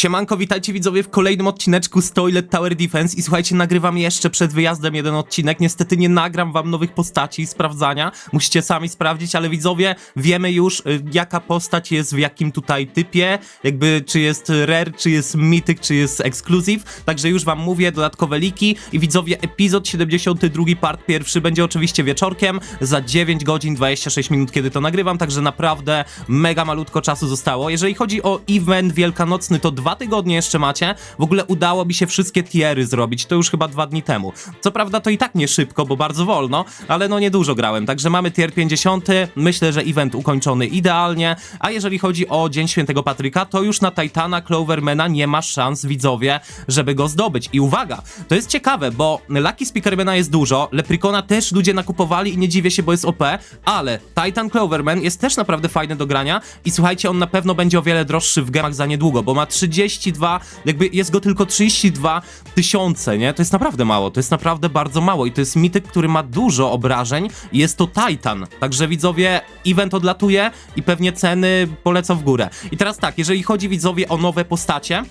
Siemanko, witajcie widzowie w kolejnym odcineczku z Toilet Tower Defense i słuchajcie, nagrywam jeszcze przed wyjazdem jeden odcinek, niestety nie nagram wam nowych postaci i sprawdzania, musicie sami sprawdzić, ale widzowie, wiemy już y, jaka postać jest w jakim tutaj typie, jakby czy jest rare, czy jest mythic, czy jest exclusive, także już wam mówię, dodatkowe liki. I widzowie, epizod 72, part pierwszy będzie oczywiście wieczorkiem, za 9 godzin 26 minut, kiedy to nagrywam, także naprawdę mega malutko czasu zostało. Jeżeli chodzi o event wielkanocny, to tygodnie jeszcze macie. W ogóle udało mi się wszystkie tiery zrobić, to już chyba dwa dni temu. Co prawda to i tak nie szybko, bo bardzo wolno, ale no niedużo grałem, także mamy tier 50. Myślę, że event ukończony idealnie, a jeżeli chodzi o Dzień Świętego Patryka, to już na Titana Clovermana nie ma szans, widzowie, żeby go zdobyć. I uwaga, to jest ciekawe, bo Lucky Speakermana jest dużo, Leprikona też ludzie nakupowali i nie dziwię się, bo jest OP, ale Titan Cloverman jest też naprawdę fajny do grania i słuchajcie, on na pewno będzie o wiele droższy w gemach za niedługo, bo ma 32, jakby jest go tylko 32 tysiące, nie? To jest naprawdę mało, to jest naprawdę bardzo mało i to jest mityk, który ma dużo obrażeń i jest to Titan. Także widzowie, event odlatuje i pewnie ceny polecą w górę. I teraz tak, jeżeli chodzi widzowie o nowe postacie,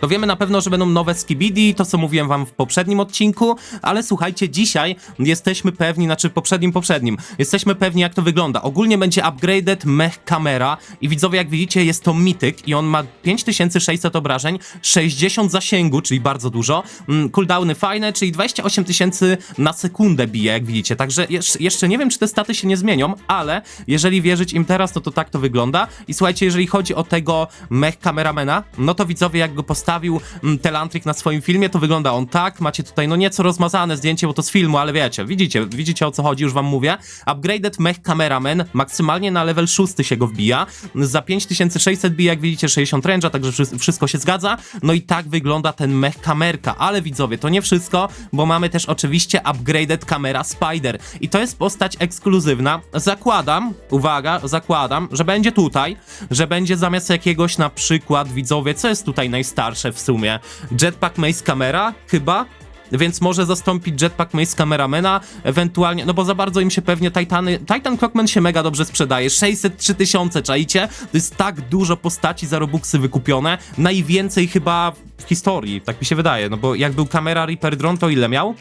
to wiemy na pewno, że będą nowe skibidi, to co mówiłem wam w poprzednim odcinku, ale słuchajcie, dzisiaj jesteśmy pewni, znaczy poprzednim, poprzednim, jesteśmy pewni jak to wygląda. Ogólnie będzie upgraded mech kamera i widzowie jak widzicie jest to mityk i on ma 5600 obrażeń, 60 zasięgu, czyli bardzo dużo, mm, cooldowny fajne, czyli 28 tysięcy na sekundę bije, jak widzicie, także jeszcze, nie wiem, czy te staty się nie zmienią, ale jeżeli wierzyć im teraz, no to tak to wygląda. I słuchajcie, jeżeli chodzi o tego mech kameramena, no to widzowie jak go postawił mm, Telantrik na swoim filmie, to wygląda on tak, macie tutaj no nieco rozmazane zdjęcie, bo to z filmu, ale wiecie, widzicie, widzicie o co chodzi, już wam mówię. Upgraded mech cameraman, maksymalnie na level 6 się go wbija, za 5600 bije, jak widzicie 60 range'a, także wszy- wszystko się zgadza, no i tak wygląda ten mech kamerka, ale widzowie, to nie wszystko, bo mamy też oczywiście upgraded kamera Spider. I to jest postać ekskluzywna, zakładam, uwaga, zakładam, że będzie tutaj, że będzie zamiast jakiegoś na przykład, widzowie, co jest tutaj najstarsze w sumie? Jetpack Mace Camera? Chyba? Więc może zastąpić Jetpack Mace Cameramana, ewentualnie, no bo za bardzo im się pewnie Titany, Titan Clockman się mega dobrze sprzedaje, 603 tysiące, czaicie? To jest tak dużo postaci za Robuxy wykupione, najwięcej chyba w historii, tak mi się wydaje, no bo jak był Camera Reaper Drone, to ile miał?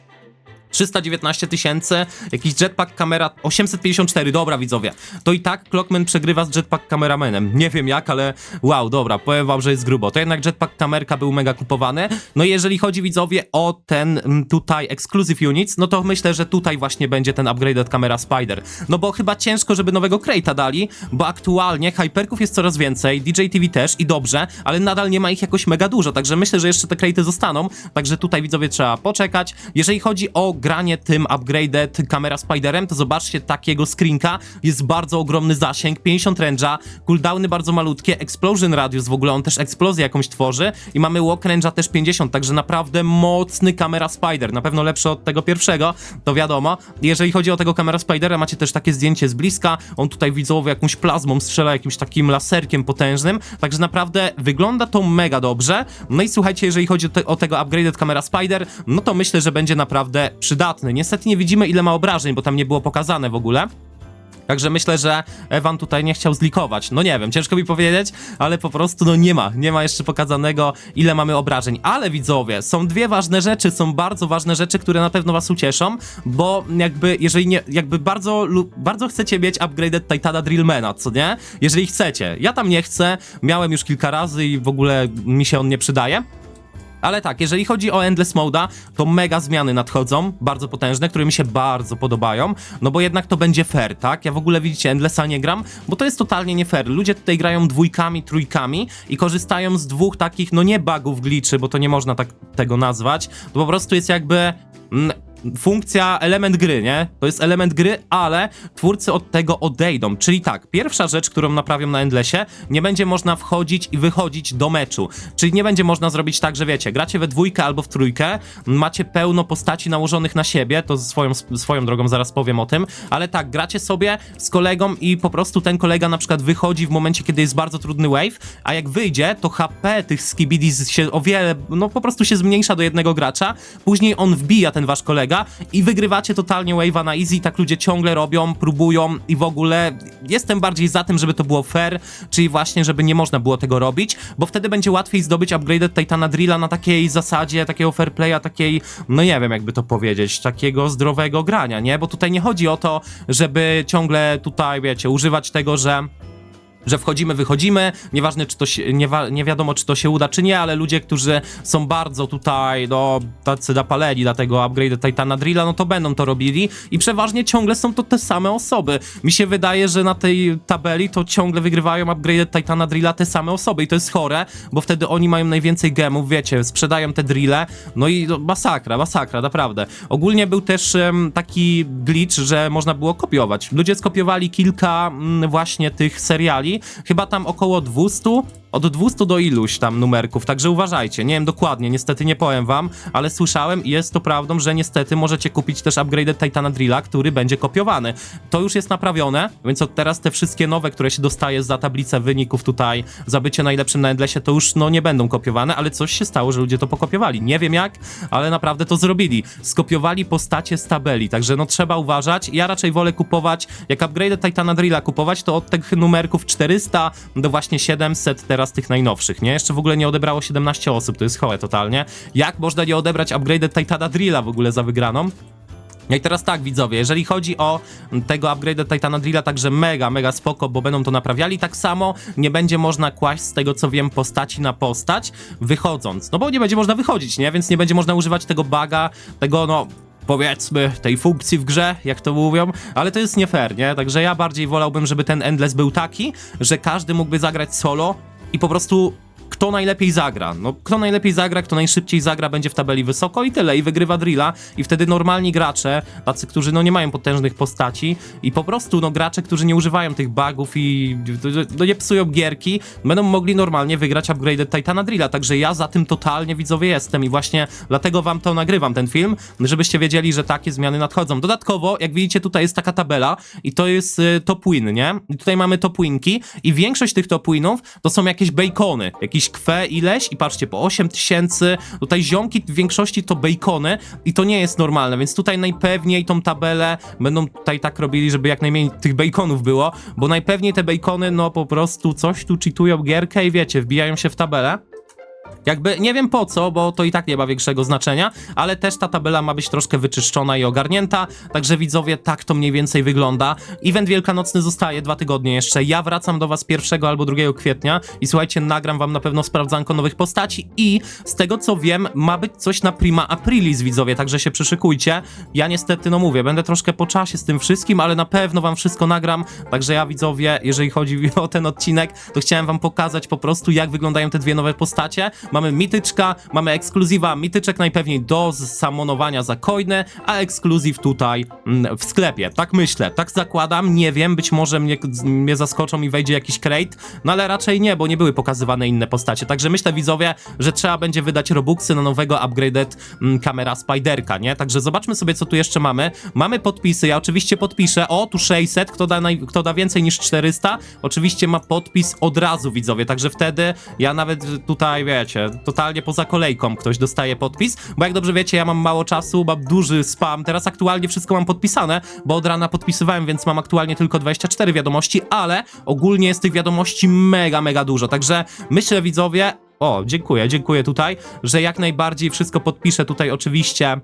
319 tysięcy, jakiś jetpack kamera 854, dobra widzowie. To i tak Clockman przegrywa z jetpack kameramenem. Nie wiem jak, ale wow, dobra, powiem wam, że jest grubo. To jednak jetpack kamerka był mega kupowany. No i jeżeli chodzi widzowie o ten mm, tutaj exclusive units, no to myślę, że tutaj właśnie będzie ten upgraded kamera Spider. No bo chyba ciężko, żeby nowego Crate'a dali, bo aktualnie hyperków jest coraz więcej, DJ TV też i dobrze, ale nadal nie ma ich jakoś mega dużo, także myślę, że jeszcze te Crate'y zostaną, także tutaj widzowie trzeba poczekać. Jeżeli chodzi o granie tym upgraded kamera Spiderem, to zobaczcie takiego screenka, jest bardzo ogromny zasięg, 50 range'a, cooldowny bardzo malutkie, explosion radius w ogóle, on też eksplozję jakąś tworzy i mamy walk range'a też 50, także naprawdę mocny kamera Spider, na pewno lepszy od tego pierwszego, to wiadomo. Jeżeli chodzi o tego kamera Spidera, macie też takie zdjęcie z bliska, on tutaj widzowo jakąś plazmą strzela, jakimś takim laserkiem potężnym, także naprawdę wygląda to mega dobrze. No i słuchajcie, jeżeli chodzi o, te, o tego upgraded kamera Spider, no to myślę, że będzie naprawdę przydatny. Niestety nie widzimy ile ma obrażeń, bo tam nie było pokazane w ogóle. Także myślę, że Ewan tutaj nie chciał zlikować. No nie wiem, ciężko mi powiedzieć, ale po prostu no nie ma. Nie ma jeszcze pokazanego, ile mamy obrażeń. Ale widzowie, są dwie ważne rzeczy, są bardzo ważne rzeczy, które na pewno was ucieszą, bo jakby, jeżeli nie, jakby bardzo, bardzo chcecie mieć upgraded Titana Drillmana, co nie? Jeżeli chcecie. Ja tam nie chcę, miałem już kilka razy i w ogóle mi się on nie przydaje. Ale tak, jeżeli chodzi o Endless Moda, to mega zmiany nadchodzą, bardzo potężne, które mi się bardzo podobają, no bo jednak to będzie fair, tak? Ja w ogóle widzicie, Endlessa nie gram, bo to jest totalnie nie fair. Ludzie tutaj grają dwójkami, trójkami i korzystają z dwóch takich, no nie bugów, gliczy, bo to nie można tak tego nazwać, to po prostu jest jakby... Mm, funkcja, element gry, nie? To jest element gry, ale twórcy od tego odejdą. Czyli tak, pierwsza rzecz, którą naprawią na Endlessie, nie będzie można wchodzić i wychodzić do meczu. Czyli nie będzie można zrobić tak, że wiecie, gracie we dwójkę albo w trójkę, macie pełno postaci nałożonych na siebie, to swoją, swoją drogą zaraz powiem o tym, ale tak, gracie sobie z kolegą i po prostu ten kolega na przykład wychodzi w momencie, kiedy jest bardzo trudny wave, a jak wyjdzie, to HP tych skibidis się o wiele, no po prostu się zmniejsza do jednego gracza, później on wbija ten wasz kolega, i wygrywacie totalnie wave'a na easy, tak ludzie ciągle robią, próbują i w ogóle jestem bardziej za tym, żeby to było fair, czyli właśnie, żeby nie można było tego robić, bo wtedy będzie łatwiej zdobyć upgraded Titana Drilla na takiej zasadzie, takiego fair playa, takiej, no nie wiem jakby to powiedzieć, takiego zdrowego grania, nie? Bo tutaj nie chodzi o to, żeby ciągle tutaj, wiecie, używać tego, że że wchodzimy, wychodzimy, nieważne czy to się, nie, wa- nie wiadomo czy to się uda czy nie, ale ludzie, którzy są bardzo tutaj, no, tacy napaleni na tego upgrade Titana Drilla, no to będą to robili i przeważnie ciągle są to te same osoby. Mi się wydaje, że na tej tabeli to ciągle wygrywają upgrade Titana Drilla te same osoby i to jest chore, bo wtedy oni mają najwięcej gemów, wiecie, sprzedają te drille, no i no, masakra, masakra, naprawdę. Ogólnie był też taki glitch, że można było kopiować. Ludzie skopiowali kilka mm, właśnie tych seriali, chyba tam około 200, od 200 do iluś tam numerków, także uważajcie, nie wiem dokładnie, niestety nie powiem wam, ale słyszałem i jest to prawdą, że niestety możecie kupić też upgraded Titana Drilla, który będzie kopiowany. To już jest naprawione, więc od teraz te wszystkie nowe, które się dostaje za tablicę wyników tutaj, za bycie najlepszym na Endlessie, to już no nie będą kopiowane, ale coś się stało, że ludzie to pokopiowali. Nie wiem jak, ale naprawdę to zrobili. Skopiowali postacie z tabeli, także no trzeba uważać. Ja raczej wolę kupować, jak upgrade Titana Drilla kupować, to od tych numerków 400 do właśnie 700 teraz tych najnowszych, nie? Jeszcze w ogóle nie odebrało 17 osób, to jest chołe totalnie. Jak można nie odebrać upgrade Titana Drilla w ogóle za wygraną? No i teraz tak, widzowie, jeżeli chodzi o tego upgrade Titana Drilla, także mega, mega spoko, bo będą to naprawiali. Tak samo nie będzie można kłaść, z tego co wiem, postaci na postać, wychodząc. No bo nie będzie można wychodzić, nie? Więc nie będzie można używać tego baga, tego, no, powiedzmy, tej funkcji w grze, jak to mówią, ale to jest nie fair, nie? Także ja bardziej wolałbym, żeby ten Endless był taki, że każdy mógłby zagrać solo i po prostu kto najlepiej zagra. No, kto najlepiej zagra, kto najszybciej zagra, będzie w tabeli wysoko i tyle, i wygrywa drilla. I wtedy normalni gracze, tacy, którzy no nie mają potężnych postaci i po prostu no gracze, którzy nie używają tych bugów i no, nie psują gierki, będą mogli normalnie wygrać upgraded Titana Drilla. Także ja za tym totalnie widzowie jestem i właśnie dlatego wam to nagrywam, ten film, żebyście wiedzieli, że takie zmiany nadchodzą. Dodatkowo, jak widzicie, tutaj jest taka tabela i to jest y, top win, nie? I tutaj mamy top winki i większość tych top winów to są jakieś bacony, jakieś kwe ileś i patrzcie, po 8 tysięcy, tutaj ziomki w większości to bacony i to nie jest normalne, więc tutaj najpewniej tą tabelę będą tutaj tak robili, żeby jak najmniej tych baconów było, bo najpewniej te bacony, no po prostu coś tu cheatują gierkę i wiecie, wbijają się w tabelę. Jakby nie wiem po co, bo to i tak nie ma większego znaczenia, ale też ta tabela ma być troszkę wyczyszczona i ogarnięta, także widzowie, tak to mniej więcej wygląda. Event wielkanocny zostaje dwa tygodnie jeszcze. Ja wracam do was 1 albo 2 kwietnia i słuchajcie, nagram wam na pewno sprawdzanko nowych postaci i z tego co wiem, ma być coś na prima aprilis, widzowie, także się przyszykujcie. Ja niestety, no mówię, będę troszkę po czasie z tym wszystkim, ale na pewno wam wszystko nagram, także ja widzowie, jeżeli chodzi o ten odcinek, to chciałem wam pokazać po prostu, jak wyglądają te dwie nowe postacie. Mamy mityczka, mamy ekskluzywa, mityczek najpewniej do samonowania za coiny, a ekskluzyw tutaj mm, w sklepie. Tak myślę, tak zakładam, nie wiem, być może mnie, mnie zaskoczą i wejdzie jakiś crate, no ale raczej nie, bo nie były pokazywane inne postacie. Także myślę, widzowie, że trzeba będzie wydać robuxy na nowego upgraded mm, kamera Spiderka, nie? Także zobaczmy sobie, co tu jeszcze mamy. Mamy podpisy, ja oczywiście podpiszę. O, tu 600, kto da, naj, kto da więcej niż 400, oczywiście ma podpis od razu, widzowie, także wtedy ja nawet tutaj, wiecie, totalnie poza kolejką ktoś dostaje podpis, bo jak dobrze wiecie, ja mam mało czasu, mam duży spam, teraz aktualnie wszystko mam podpisane, bo od rana podpisywałem, więc mam aktualnie tylko 24 wiadomości, ale ogólnie jest tych wiadomości mega, mega dużo, także myślę, widzowie, o, dziękuję, dziękuję tutaj, że jak najbardziej wszystko podpiszę. Tutaj oczywiście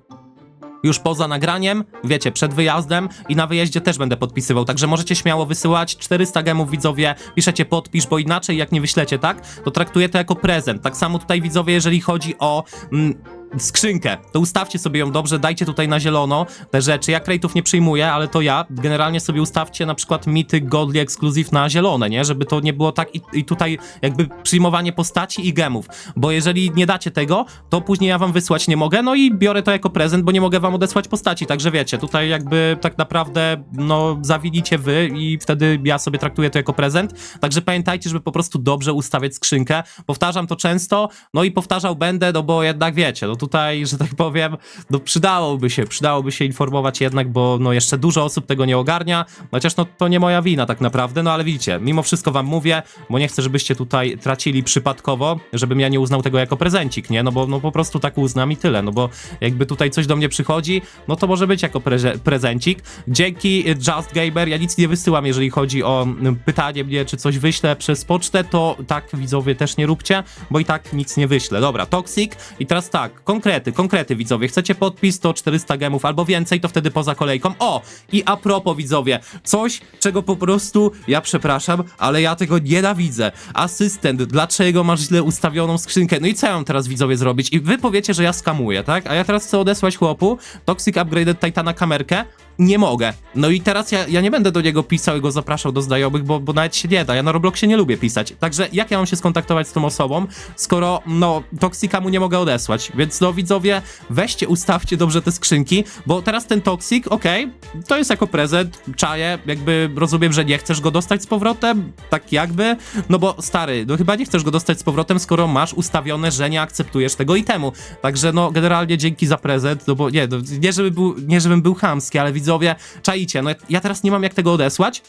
już poza nagraniem, wiecie, przed wyjazdem i na wyjeździe też będę podpisywał, także możecie śmiało wysyłać 400 gemów widzowie, piszecie podpisz, bo inaczej jak nie wyślecie, tak, to traktuję to jako prezent. Tak samo tutaj widzowie, jeżeli chodzi o... Mm, skrzynkę, to ustawcie sobie ją dobrze, dajcie tutaj na zielono te rzeczy. Ja crate'ów nie przyjmuję, ale to ja. Generalnie sobie ustawcie na przykład mity Godly Exclusive na zielone, nie? Żeby to nie było tak i, i tutaj jakby przyjmowanie postaci i gemów. Bo jeżeli nie dacie tego, to później ja wam wysłać nie mogę, no i biorę to jako prezent, bo nie mogę wam odesłać postaci. Także wiecie, tutaj jakby tak naprawdę no zawinicie wy i wtedy ja sobie traktuję to jako prezent. Także pamiętajcie, żeby po prostu dobrze ustawiać skrzynkę. Powtarzam to często, no i powtarzał będę, no bo jednak wiecie, no tutaj, że tak powiem, no przydałoby się, przydałoby się informować jednak, bo no jeszcze dużo osób tego nie ogarnia, chociaż no to nie moja wina tak naprawdę, no ale widzicie, mimo wszystko wam mówię, bo nie chcę, żebyście tutaj tracili przypadkowo, żebym ja nie uznał tego jako prezencik, nie? No bo no po prostu tak uznam i tyle, no bo jakby tutaj coś do mnie przychodzi, no to może być jako preze- prezencik. Dzięki y, Just Gamer, ja nic nie wysyłam, jeżeli chodzi o pytanie mnie, czy coś wyślę przez pocztę, to tak widzowie też nie róbcie, bo i tak nic nie wyślę. Dobra, Toxic i teraz tak, konkrety, konkrety widzowie, chcecie podpis to 400 gemów albo więcej, to wtedy poza kolejką. O! I a propos widzowie, coś, czego po prostu, ja przepraszam, ale ja tego nienawidzę. Asystent, dlaczego masz źle ustawioną skrzynkę? No i co ja mam teraz widzowie zrobić? I wy powiecie, że ja skamuję, tak? A ja teraz chcę odesłać chłopu Toxic Upgraded Titana kamerkę, nie mogę. No i teraz ja, ja nie będę do niego pisał i go zapraszał do znajomych, bo, bo nawet się nie da. Ja na Robloxie nie lubię pisać. Także jak ja mam się skontaktować z tą osobą, skoro no Toxika mu nie mogę odesłać. Więc no widzowie, weźcie, ustawcie dobrze te skrzynki, bo teraz ten Toxic, okej, to jest jako prezent, czaję, jakby rozumiem, że nie chcesz go dostać z powrotem, tak jakby, no bo stary, no chyba nie chcesz go dostać z powrotem, skoro masz ustawione, że nie akceptujesz tego itemu. Także no generalnie dzięki za prezent, no bo nie, no, nie, żeby był, nie żebym był chamski, ale widzowie, czaicie, no ja teraz nie mam jak tego odesłać,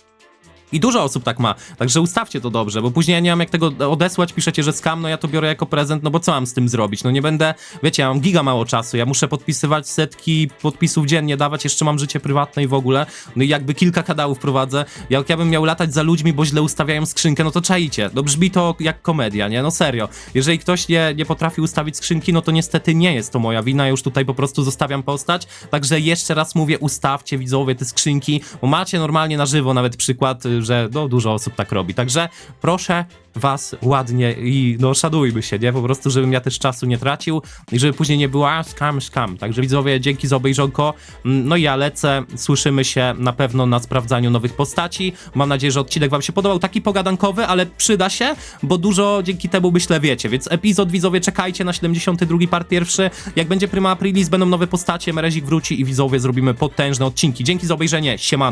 i dużo osób tak ma, także ustawcie to dobrze, bo później ja nie mam jak tego odesłać, piszecie, że skam, no ja to biorę jako prezent, no bo co mam z tym zrobić? No nie będę, wiecie, ja mam giga mało czasu, ja muszę podpisywać setki podpisów dziennie, dawać, jeszcze mam życie prywatne i w ogóle, no i jakby kilka kanałów prowadzę, jak ja bym miał latać za ludźmi, bo źle ustawiają skrzynkę, no to czaicie, no brzmi to jak komedia, nie? No serio, jeżeli ktoś nie, nie potrafi ustawić skrzynki, no to niestety nie jest to moja wina, już tutaj po prostu zostawiam postać, także jeszcze raz mówię, ustawcie widzowie te skrzynki, bo macie normalnie na żywo nawet przykład, że no, dużo osób tak robi. Także proszę was ładnie i no szanujmy się, nie? Po prostu, żebym ja też czasu nie tracił i żeby później nie było a, skam, skam. Także widzowie, dzięki za obejrzonko. Mm, No i ja lecę, słyszymy się na pewno na sprawdzaniu nowych postaci. Mam nadzieję, że odcinek wam się podobał, taki pogadankowy, ale przyda się, bo dużo dzięki temu myślę wiecie, więc epizod widzowie czekajcie na 72 part pierwszy. Jak będzie Prima Aprilis, będą nowe postacie, Merezik wróci i widzowie zrobimy potężne odcinki. Dzięki za obejrzenie, siemano.